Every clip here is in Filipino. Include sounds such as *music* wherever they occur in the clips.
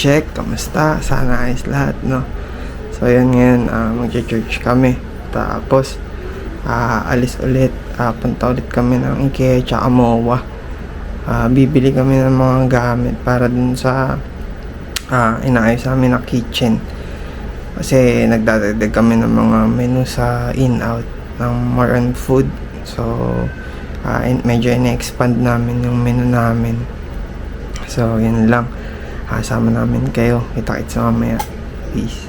check, kamusta, sana ayos lahat, no? So, yun ngayon, uh, mag-church kami. Tapos, ah, alis ulit, ah, punta ulit kami ng IKEA tsaka MOA. Ah, bibili kami ng mga gamit para dun sa ah, inaayos namin na kitchen. Kasi nagdadagdag kami ng mga menu sa in-out ng more on food. So, in- medyo ina-expand namin yung menu namin. So, yun lang. Ah, sama namin kayo. Kita-kits mamaya. Peace.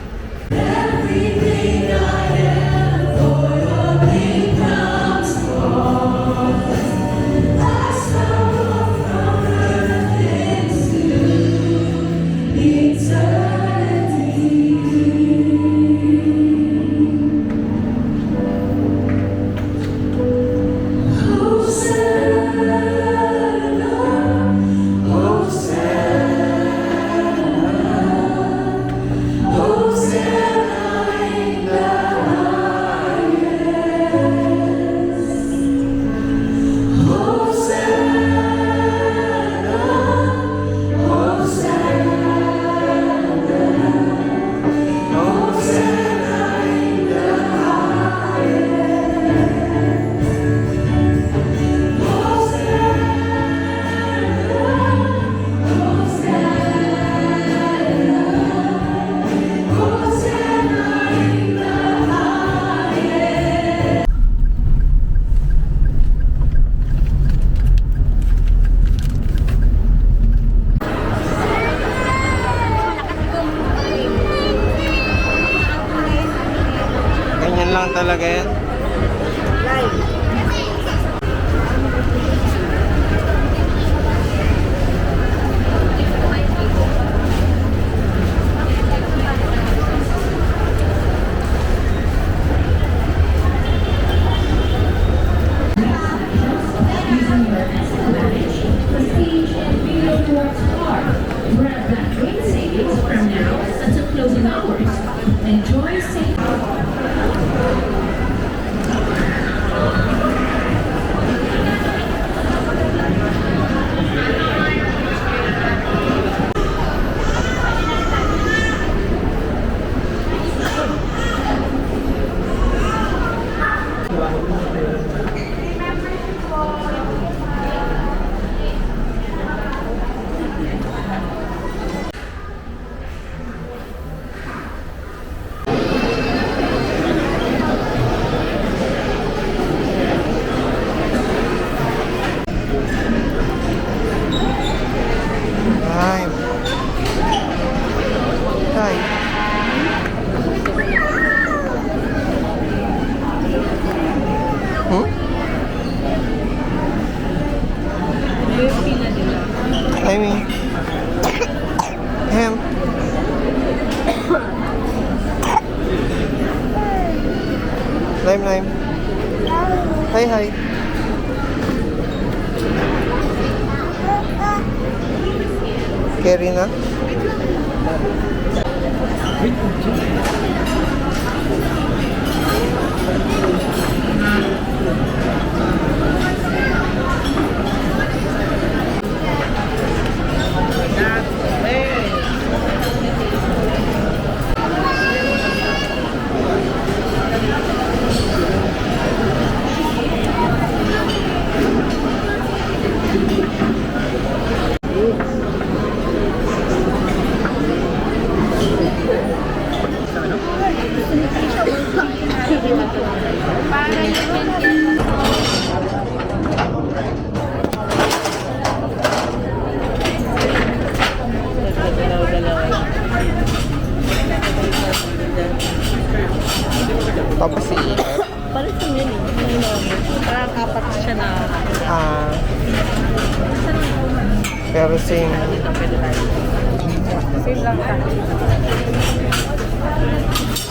Lang sa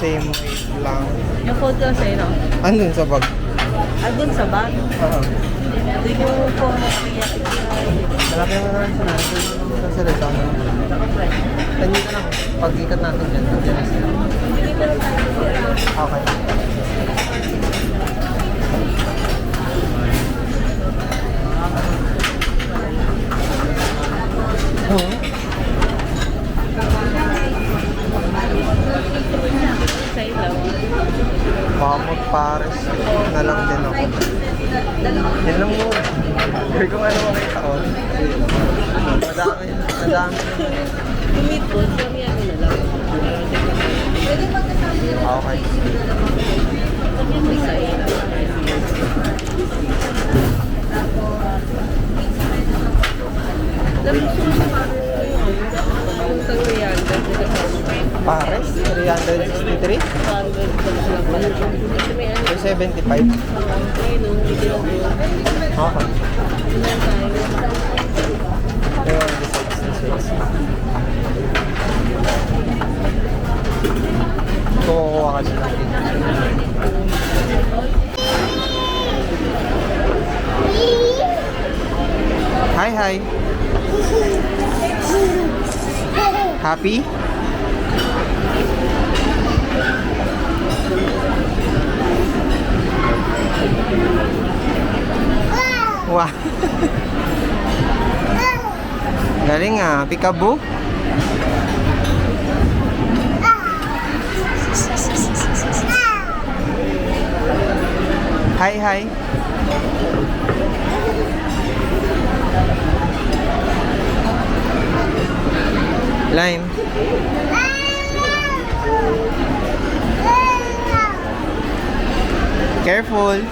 Same weight lang. Yung phone ko sa'yo, no? Andun sa bag. Andun sa bag. Ah. Doon yung phone mo kaya Malaki naman naman sa natin. Sa Rizal. Nandito lang. Pag-ikat natin dyan. Dyan na sila. Okay. Hmm? Sa ilaw. Mamot Paris. Na lang din ako. Yan lang mo. Hindi ko ano makita ko. Madami. Madami. Tumipot. 75. Okay. Pero on the sides Hi, hi. Happy? Wow. Galing *laughs* ah, peekaboo. Hi, hi. Lime. Careful.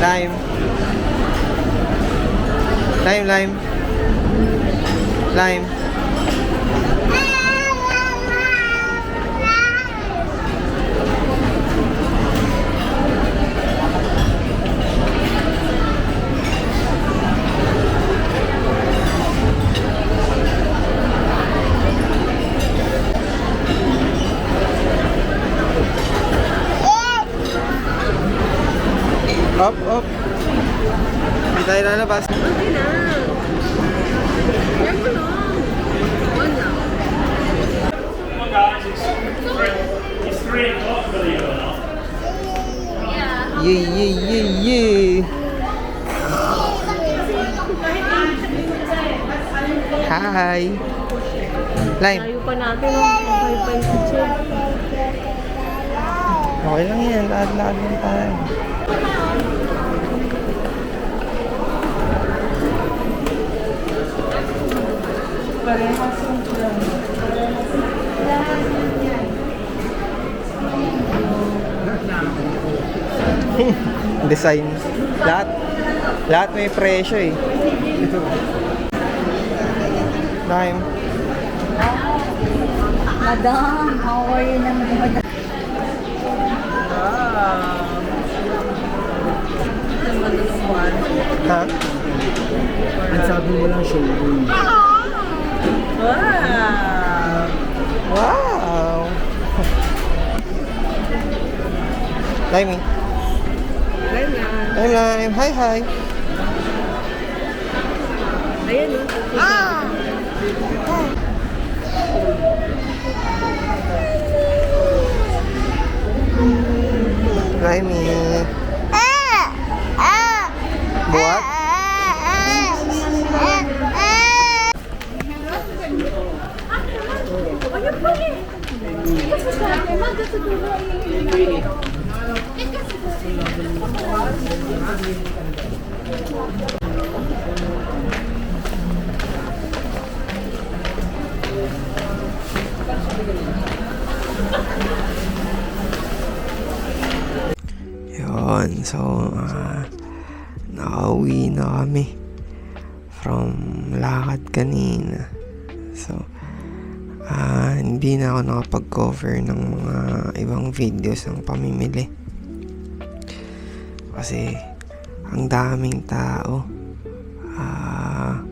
Lime. Lime, lime. Lime. Up, up. Hindi tayo lalabas. Okay na. Yan mo lang. One lang. Come on, guys, it's three, it's three o'clock, believe it or not. Yay, yay, yay, yay. Hi. Lime. Layo pa natin, yung teacher. Okay lang yan. Lahat-lahat lang tayo. *laughs* Design. Lahat. Lahat may presyo eh. Lime. Madam, how are you naman, madam? Ha? Ang sabi nila showroom. Wow! Wow! Lime. Ayan na. Lime, lime. Hi, hi. Ayan, no? Limey. Buat? Yun, so, ah, from lakad kanina. So, ah, hindi na ako nakapag-cover ng mga ibang videos ng pamimili. Kasi, ang daming tao. Ah,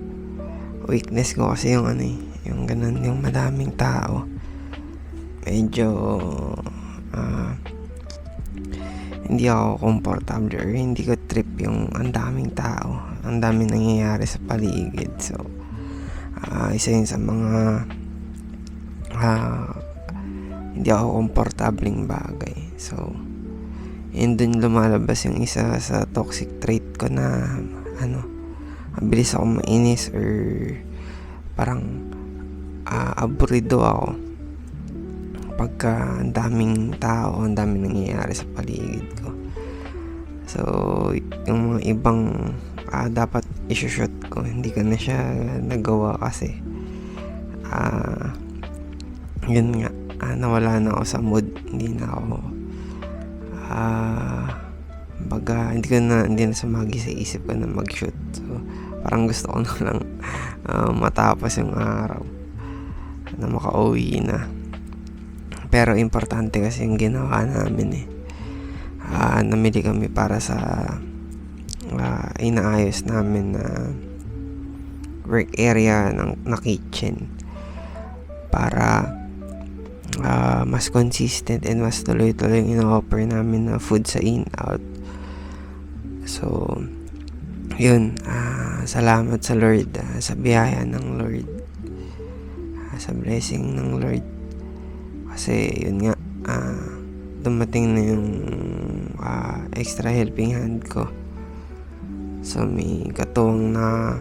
weakness ko kasi yung ano eh, yung ganun, yung madaming tao. Medyo, ah, hindi ako comfortable or hindi ko trip yung ang daming tao, ang daming nangyayari sa paligid. So, ah, isa yun sa mga ah, hindi ako komportabling bagay. So, yun dun lumalabas yung isa sa toxic trait ko na ano, mabilis ako mainis or parang ah, aburido ako pagka ang daming tao, ang daming nangyayari sa paligid ko. So, yung mga ibang ah, dapat isushoot ko, hindi ko na siya nagawa kasi ah, yun nga, ah, nawala na ako sa mood, hindi na ako ah, baga, hindi ko na, hindi na sumagi sa isip ko na mag-shoot. So, parang gusto ko na lang ah, matapos yung araw na makauwi na. Pero importante kasi yung ginawa namin eh. Ah, namili kami para sa ah, inaayos namin na work area ng na kitchen para ah, mas consistent and mas tuloy-tuloy yung ino-offer namin na food sa in-out. So, yun, ah, salamat sa Lord, ah, sa biyaya ng Lord, ah, sa blessing ng Lord. Kasi, yun nga, ah, dumating na yung ah, extra helping hand ko. So, may katuwang na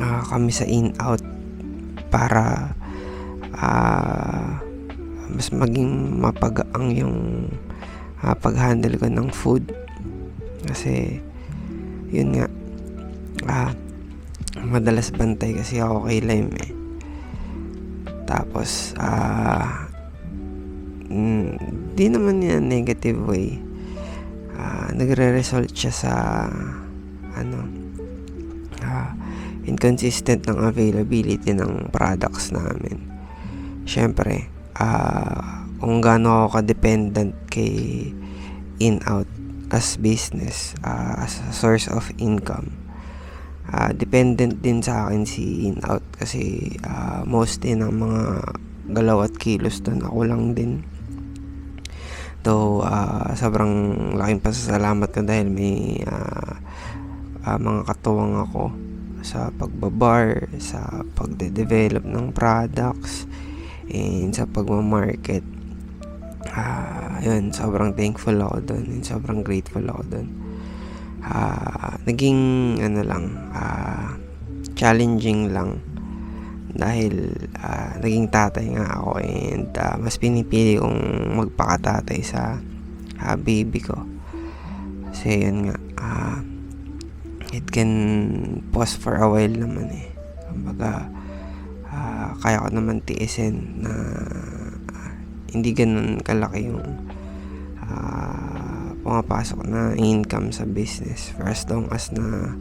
ah, kami sa in-out para ah, mas maging mapagaang yung ah, pag-handle ko ng food. Kasi, yun nga, ah, madalas bantay kasi ako kay Lime eh. Tapos, ah, mm, di naman yan negative way. Ah, nagre-result siya sa, ano, ah, inconsistent ng availability ng products namin. Siyempre, ah, kung gaano ako ka-dependent kay in-out as business, ah, as a source of income. Ah, dependent din sa akin si in-out kasi ah, mostly ng mga galaw at kilos doon ako lang din. Though, ah, sobrang laking pasasalamat ko dahil may ah, ah, mga katuwang ako sa pagbabar, sa pagde-develop ng products, and sa pagmamarket. Ah, yun, sobrang thankful ako doon and sobrang grateful ako doon. Ah, naging ano lang, ah, challenging lang dahil ah, naging tatay nga ako and ah, mas pinipili kong magpakatatay sa ah, baby ko. Kasi yun nga, ah, it can pause for a while naman eh. Kumbaga, ah, kaya ko naman tiisin na ah, hindi ganun kalaki yung ah, pumapasok na income sa business for as long as na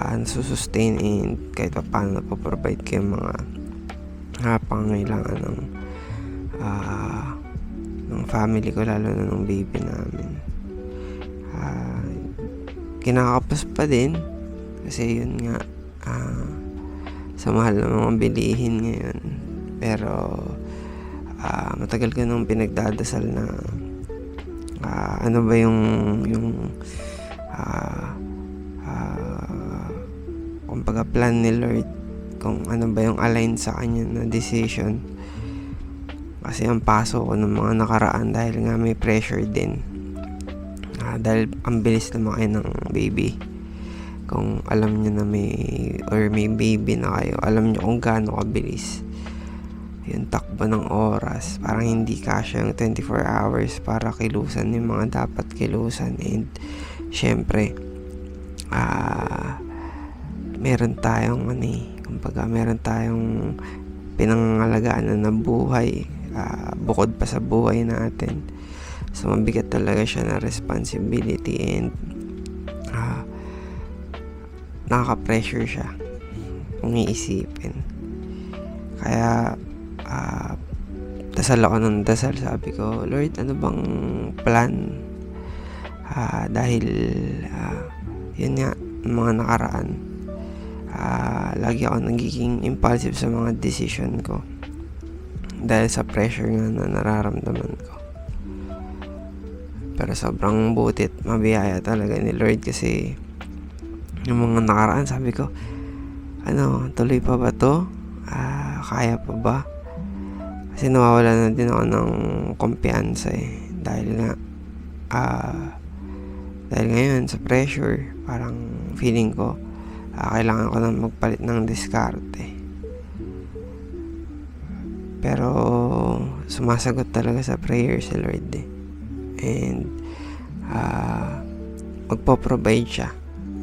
uh, nasusustain and kahit pa paano napoprovide yung mga uh, pangangailangan ng ah, ng family ko lalo na ng baby namin. Uh, kinakapos pa din kasi yun nga ah, sa mahal ng mga bilihin ngayon. Pero ah, matagal ko nung pinagdadasal na ah, ano ba yung yung ah, ah, kumbaga plan ni Lord kung ano ba yung align sa kanya na decision. Kasi ang paso ko ng mga nakaraan dahil nga may pressure din. Ah, dahil ang bilis lumaki ng baby. Kung alam nyo na may or may baby na kayo alam nyo kung gaano kabilis yung takbo ng oras. Parang hindi kasya yung 24 hours para kilusan yung mga dapat kilusan. And syempre ah meron tayong ano eh kumbaga meron tayong pinangangalagaan na buhay ah, bukod pa sa buhay natin. So mabigat talaga siya na responsibility and ah, nakaka-pressure siya kung iisipin kaya ah, dasal ako ng dasal. Sabi ko Lord ano bang plan? Ah, dahil ah, yun nga mga nakaraan ah, lagi ako nagiging impulsive sa mga decision ko. Dahil sa pressure nga na nararamdaman ko. Pero sobrang butit mabiyaya talaga ni Lord kasi yung mga nakaraan sabi ko ano tuloy pa ba to? Ah, kaya pa ba? Kasi nawawala na din ako ng kumpiyansa eh. Dahil nga ah, dahil ngayon sa pressure parang feeling ko ah, kailangan ko na magpalit ng diskarte. Pero sumasagot talaga sa prayer si Lord eh. And ah, magpo-provide siya.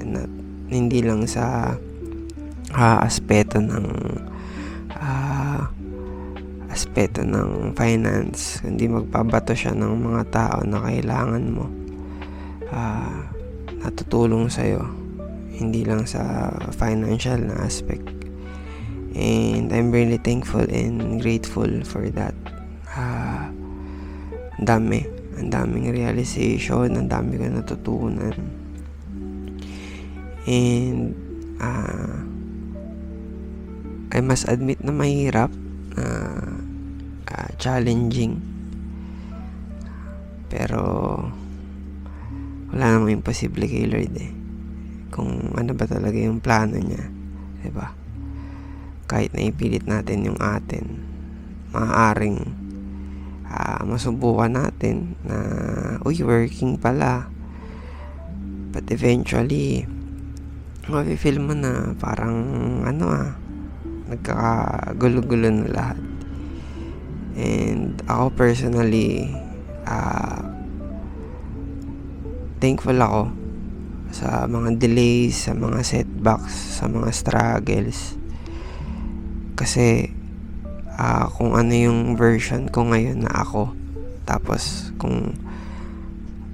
Not, hindi lang sa ah, aspeto ng ah, aspeto ng finance, kundi magpabato siya ng mga tao na kailangan mo ah, natutulong sa'yo hindi lang sa financial na aspect. And I'm really thankful and grateful for that. Ah, ang dami. Ang daming realization ang dami ko natutunan. And ah, I must admit na mahirap na ah, challenging. Pero wala namang imposible kay Lord eh kung ano ba talaga yung plano niya ba? Kahit na ipilit natin yung atin maaaring ah, masubukan natin na uy working pala. But eventually mafe-feel mo na parang ano ah nagkakagulo-gulo na lahat. And ako personally ah thankful ako sa mga delays, sa mga setbacks, sa mga struggles. Kasi ah, kung ano yung version ko ngayon na ako, tapos kung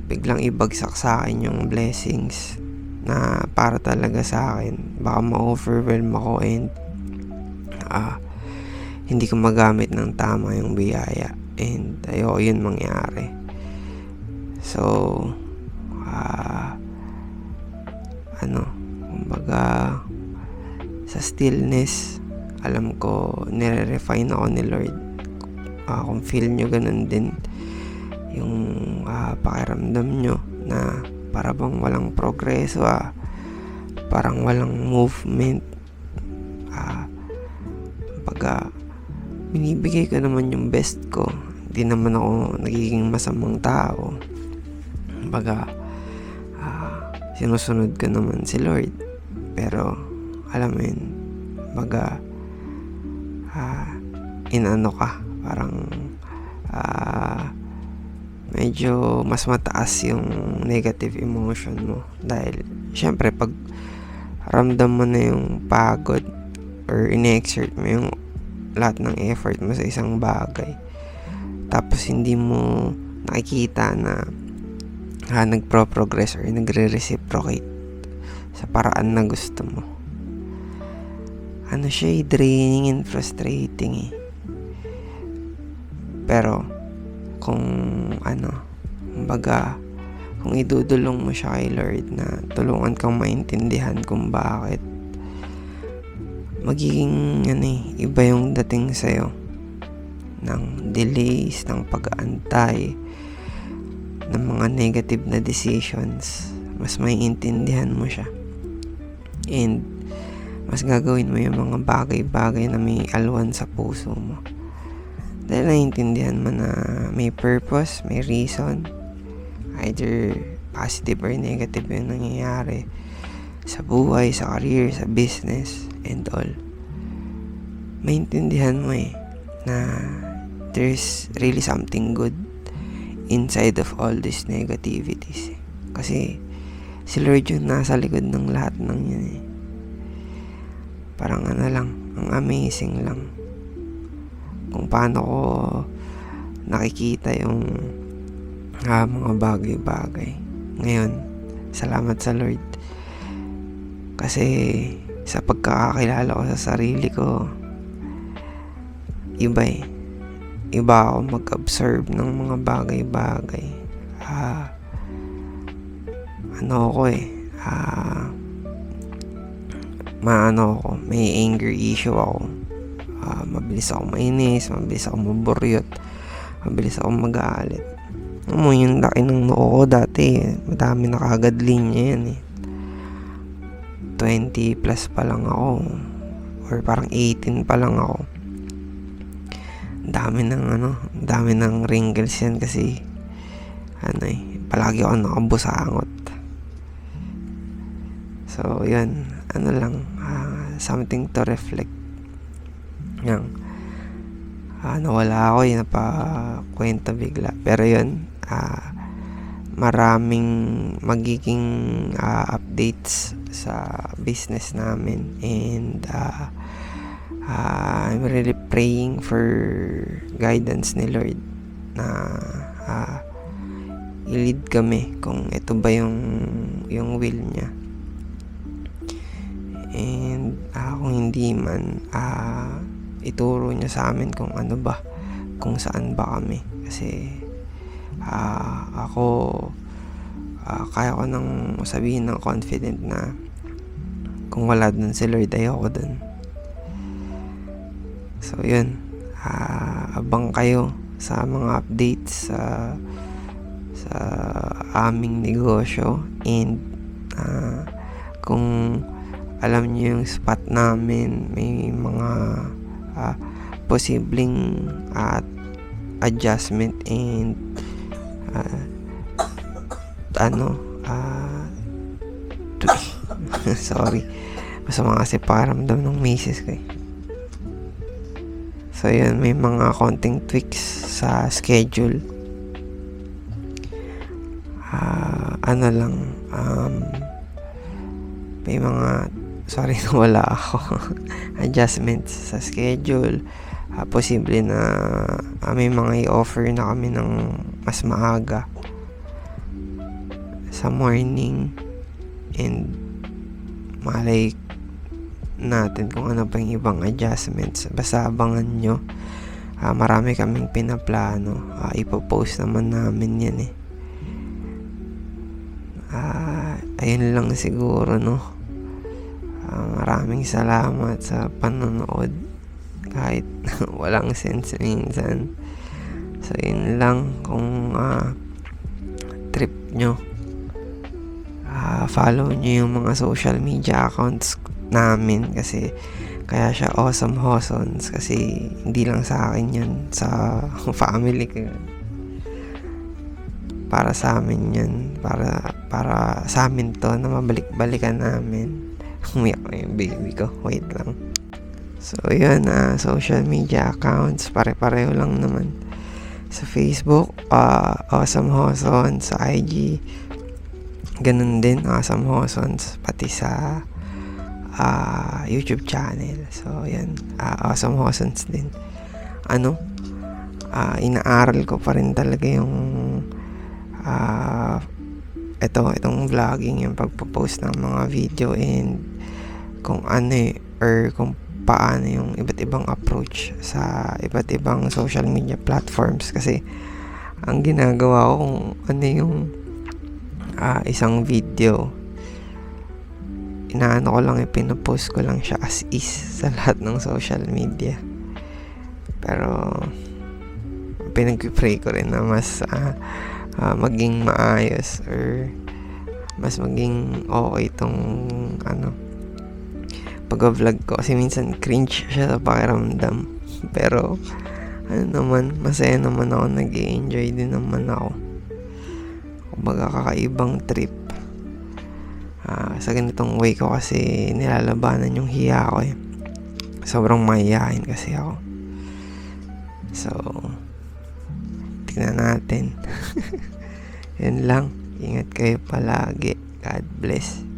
biglang ibagsak sa akin yung blessings na para talaga sa akin, baka ma-overwhelm ako and ah, hindi ko magamit ng tama yung biyaya and ayoko yun mangyari. So, ah, ano, kumbaga, sa stillness, alam ko, nire-refine ako ni Lord. Ah, kung feel nyo ganun din, yung ah, pakiramdam nyo na para bang walang progreso ah, parang walang movement, ah, kumbaga, binibigay ko naman yung best ko. Hindi naman ako nagiging masamang tao. Ah, sinusunod ko naman si Lord. Pero, alam mo yun, baga, ah, inano ka, parang, ah, medyo mas mataas yung negative emotion mo. Dahil, syempre, pag ramdam mo na yung pagod or ine-exert mo yung lahat ng effort mo sa isang bagay. Tapos, hindi mo nakikita na ha, nagpro-progress or nagre-reciprocate sa paraan na gusto mo. Ano siya eh, draining and frustrating eh. Pero, kung ano, kumbaga, kung idudulong mo siya kay Lord na tulungan kang maintindihan kung bakit magiging ano eh, iba yung dating sa'yo ng delays, ng pag-aantay, ng mga negative na decisions, mas may intindihan mo siya. And, mas gagawin mo yung mga bagay-bagay na may alwan sa puso mo. Dahil naiintindihan mo na may purpose, may reason, either positive or negative yung nangyayari sa buhay, sa career, sa business, and all. Maintindihan mo eh na there's really something good inside of all these negativities. eh. Kasi si Lord yung nasa likod ng lahat ng yun eh. Parang ano lang, ang amazing lang. Kung paano ko nakikita yung ah, mga bagay-bagay. Ngayon, salamat sa Lord. Kasi sa pagkakakilala ko sa sarili ko, iba eh. Iba ako mag-observe ng mga bagay-bagay. Ah, ano ako eh, ah, maano ako, may anger issue ako. Ah, mabilis ako mainis, mabilis ako maburyot, mabilis ako mag-aalit. Alam mo, yung laki ng noo ko dati, madami na kagad linya yan eh. 20 plus pa lang ako. Or parang 18 pa lang ako. Dami ng ano, dami ng wrinkles yan kasi ano eh, palagi ako nakabusangot. So, yun. ano lang, ah, something to reflect. Yang, ah, nawala ako, yun, napakwento bigla. Pero yun, ah, maraming magiging ah, updates sa business namin and ah, ah, I'm really praying for guidance ni Lord na ah, i-lead kami kung ito ba yung yung will niya. And ah, kung hindi man ah, ituro niya sa amin kung ano ba kung saan ba kami. Kasi ah, ako ah, kaya ko nang sabihin ng confident na kung wala dun si Lord ayoko dun so yun. Ah, abang kayo sa mga updates sa sa aming negosyo. And ah, kung alam niyo yung spot namin may mga ah, posibleng at adjustment and ah, ano t- *laughs* sorry. Masama kasi paramdam ng misis ko eh. So yun, may mga konting tweaks sa schedule. Ah, ano lang, um, may mga, sorry *laughs* nawala ako, *laughs* adjustments sa schedule. Ah, posible na ah, may mga i-offer na kami ng mas maaga sa morning and malay natin kung ano pa yung ibang adjustments. Basta abangan nyo. Ah, marami kaming pinaplano. Ah, ipopost naman namin yan eh. Ah, ayun lang siguro no. Ah, maraming salamat sa panonood. Kahit *laughs* walang sense minsan. So yun lang kung ah, trip nyo. Ah, follow nyo yung mga social media accounts namin kasi kaya siya awesome hosons kasi hindi lang sa akin yan sa *laughs* family ko para sa amin yun para para sa amin to na mabalik-balikan namin. *laughs* Umiyak na yung baby ko wait lang. So yun ah social media accounts pare-pareho lang naman. Sa Facebook ah awesome hosons sa IG ganun din awesome hosons pati sa ah, YouTube channel. So, yan. Ah, awesome Hosons din. Ano? ah, inaaral ko pa rin talaga yung ah, ito, itong vlogging, yung pagpo-post ng mga video and kung ano eh, or kung paano yung iba't ibang approach sa iba't ibang social media platforms kasi ang ginagawa ko kung ano yung ah, isang video inaano ko lang, ipinopost ko lang siya as is sa *laughs* lahat ng social media. Pero, pinag-pray ko rin na mas ah, ah, maging maayos or mas maging okay itong ano pag-vlog ko. Kasi minsan cringe siya sa pakiramdam. *laughs* Pero ano naman masaya naman ako nag enjoy din naman ako. Kumbaga kakaibang trip Ah, sa ganitong way ko kasi nilalabanan yung hiya ko eh. Sobrang mahihain kasi ako. So, tignan natin. *laughs* Yan lang. Ingat kayo palagi. God bless.